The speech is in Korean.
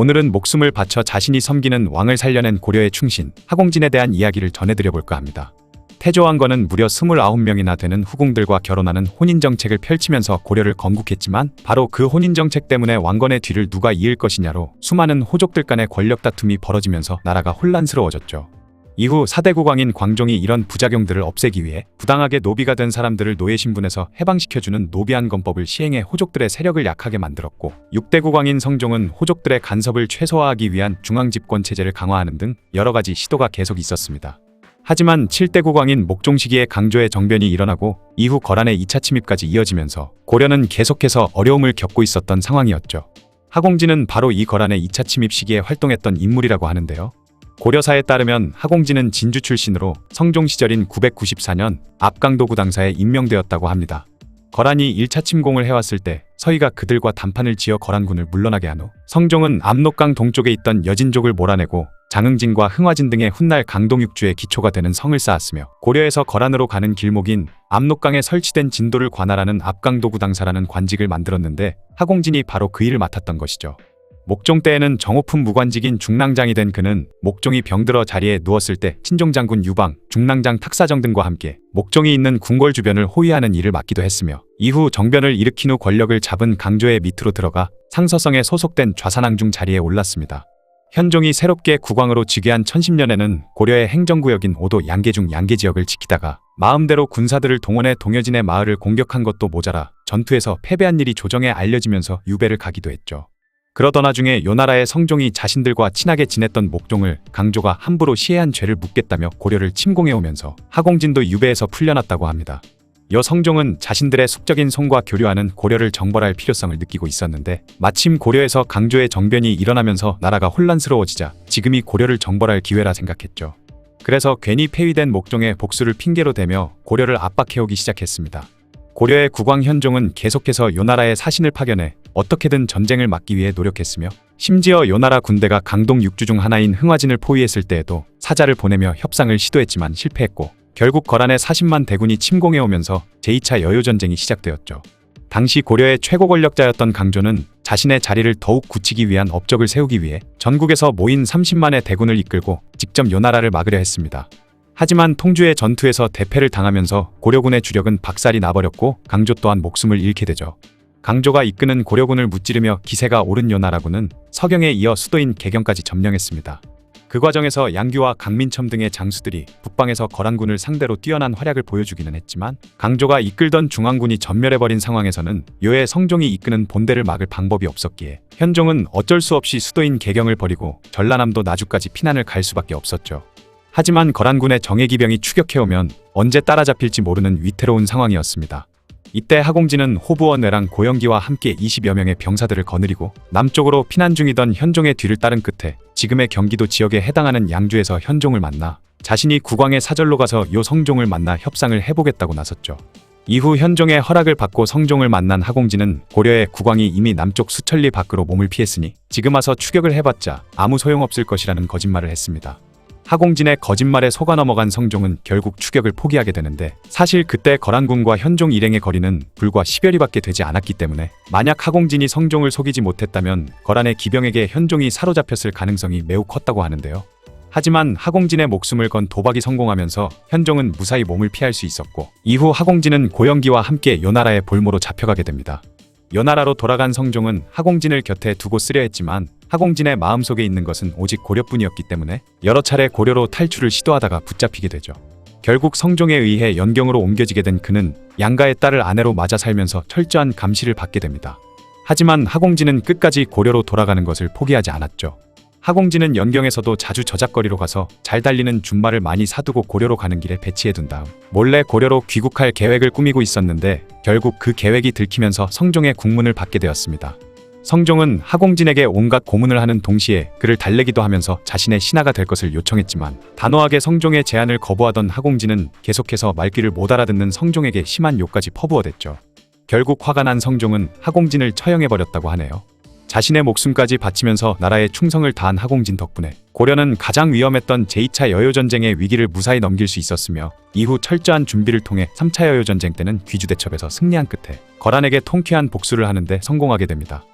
오늘은 목숨을 바쳐 자신이 섬기는 왕을 살려낸 고려의 충신 하공진에 대한 이야기를 전해드려볼까 합니다. 태조왕건은 무려 29명이나 되는 후궁들과 결혼하는 혼인정책을 펼치면서 고려를 건국했지만 바로 그 혼인정책 때문에 왕건의 뒤를 누가 이을 것이냐로 수많은 호족들 간의 권력 다툼이 벌어지면서 나라가 혼란스러워졌죠. 이후 사대국왕인 광종이 이런 부작용들을 없애기 위해 부당하게 노비가 된 사람들을 노예 신분에서 해방시켜주는 노비안 건법을 시행해 호족들의 세력을 약하게 만들었고 6대 국왕인 성종은 호족들의 간섭을 최소화하기 위한 중앙집권 체제를 강화하는 등 여러 가지 시도가 계속 있었습니다. 하지만 7대 국왕인 목종 시기에 강조의 정변이 일어나고 이후 거란의 2차 침입까지 이어지면서 고려는 계속해서 어려움을 겪고 있었던 상황이었죠. 하공진은 바로 이 거란의 2차 침입 시기에 활동했던 인물이라고 하는데요. 고려사에 따르면 하공진은 진주 출신으로 성종 시절인 994년 압강도구 당사에 임명되었다고 합니다. 거란이 1차 침공을 해왔을 때 서희가 그들과 단판을 지어 거란군을 물러나게 한 후 성종은 압록강 동쪽에 있던 여진족을 몰아내고 장흥진과 흥화진 등의 훗날 강동육주의 기초가 되는 성을 쌓았으며 고려에서 거란으로 가는 길목인 압록강에 설치된 진도를 관할하는 압강도구 당사라는 관직을 만들었는데 하공진이 바로 그 일을 맡았던 것이죠. 목종 때에는 정오품 무관직인 중랑장이 된 그는 목종이 병들어 자리에 누웠을 때 친종장군 유방, 중랑장 탁사정 등과 함께 목종이 있는 궁궐 주변을 호위하는 일을 맡기도 했으며 이후 정변을 일으킨 후 권력을 잡은 강조의 밑으로 들어가 상서성에 소속된 좌산왕중 자리에 올랐습니다. 현종이 새롭게 국왕으로 즉위한 1010년에는 고려의 행정구역인 오도 양계중 양계 지역을 지키다가 마음대로 군사들을 동원해 동여진의 마을을 공격한 것도 모자라 전투에서 패배한 일이 조정에 알려지면서 유배를 가기도 했죠. 그러던 와중에 요나라의 성종이 자신들과 친하게 지냈던 목종을 강조가 함부로 시해한 죄를 묻겠다며 고려를 침공해 오면서 하공진도 유배에서 풀려났다고 합니다. 여 성종은 자신들의 숙적인 손과 교류하는 고려를 정벌할 필요성을 느끼고 있었는데 마침 고려에서 강조의 정변이 일어나면서 나라가 혼란스러워지자 지금이 고려를 정벌할 기회라 생각했죠. 그래서 괜히 폐위된 목종의 복수를 핑계로 대며 고려를 압박해오기 시작했습니다. 고려의 국왕 현종은 계속해서 요나라의 사신을 파견해 어떻게든 전쟁을 막기 위해 노력했으며 심지어 요나라 군대가 강동 육주 중 하나인 흥화진을 포위했을 때에도 사자를 보내며 협상을 시도했지만 실패했고 결국 거란의 40만 대군이 침공해 오면서 제2차 여요전쟁이 시작되었죠. 당시 고려의 최고 권력자였던 강조는 자신의 자리를 더욱 굳히기 위한 업적을 세우기 위해 전국에서 모인 30만의 대군을 이끌고 직접 요나라를 막으려 했습니다. 하지만 통주의 전투에서 대패를 당하면서 고려군의 주력은 박살이 나버렸고 강조 또한 목숨을 잃게 되죠. 강조가 이끄는 고려군을 무찌르며 기세가 오른 요나라군은 서경에 이어 수도인 개경까지 점령했습니다. 그 과정에서 양규와 강민첨 등의 장수들이 북방에서 거란군을 상대로 뛰어난 활약을 보여주기는 했지만 강조가 이끌던 중앙군이 전멸해버린 상황에서는 요의 성종이 이끄는 본대를 막을 방법이 없었기에 현종은 어쩔 수 없이 수도인 개경을 버리고 전라남도 나주까지 피난을 갈 수밖에 없었죠. 하지만 거란군의 정예기병이 추격해오면 언제 따라잡힐지 모르는 위태로운 상황이었습니다. 이때 하공진은 호부원 내랑 고영기와 함께 20여 명의 병사들을 거느리고 남쪽으로 피난 중이던 현종의 뒤를 따른 끝에 지금의 경기도 지역에 해당하는 양주에서 현종을 만나 자신이 국왕의 사절로 가서 요 성종을 만나 협상을 해보겠다고 나섰죠. 이후 현종의 허락을 받고 성종을 만난 하공진은 고려의 국왕이 이미 남쪽 수천리 밖으로 몸을 피했으니 지금 와서 추격을 해봤자 아무 소용없을 것이라는 거짓말을 했습니다. 하공진의 거짓말에 속아 넘어간 성종은 결국 추격을 포기하게 되는데 사실 그때 거란군과 현종 일행의 거리는 불과 10여리밖에 되지 않았기 때문에 만약 하공진이 성종을 속이지 못했다면 거란의 기병에게 현종이 사로잡혔을 가능성이 매우 컸다고 하는데요. 하지만 하공진의 목숨을 건 도박이 성공하면서 현종은 무사히 몸을 피할 수 있었고 이후 하공진은 고영기와 함께 요나라의 볼모로 잡혀가게 됩니다. 요나라로 돌아간 성종은 하공진을 곁에 두고 쓰려 했지만 하공진의 마음속에 있는 것은 오직 고려뿐이었기 때문에 여러 차례 고려로 탈출을 시도하다가 붙잡히게 되죠. 결국 성종에 의해 연경으로 옮겨지게 된 그는 양가의 딸을 아내로 맞아 살면서 철저한 감시를 받게 됩니다. 하지만 하공진은 끝까지 고려로 돌아가는 것을 포기하지 않았죠. 하공진은 연경에서도 자주 저작거리로 가서 잘 달리는 준말을 많이 사두고 고려로 가는 길에 배치해둔 다음 몰래 고려로 귀국할 계획을 꾸미고 있었는데 결국 그 계획이 들키면서 성종의 국문을 받게 되었습니다. 성종은 하공진에게 온갖 고문을 하는 동시에 그를 달래기도 하면서 자신의 신하가 될 것을 요청했지만 단호하게 성종의 제안을 거부하던 하공진은 계속해서 말귀를 못 알아듣는 성종에게 심한 욕까지 퍼부어댔죠. 결국 화가 난 성종은 하공진을 처형해버렸다고 하네요. 자신의 목숨까지 바치면서 나라에 충성을 다한 하공진 덕분에 고려는 가장 위험했던 제2차 여요전쟁의 위기를 무사히 넘길 수 있었으며 이후 철저한 준비를 통해 3차 여요전쟁 때는 귀주대첩에서 승리한 끝에 거란에게 통쾌한 복수를 하는데 성공하게 됩니다.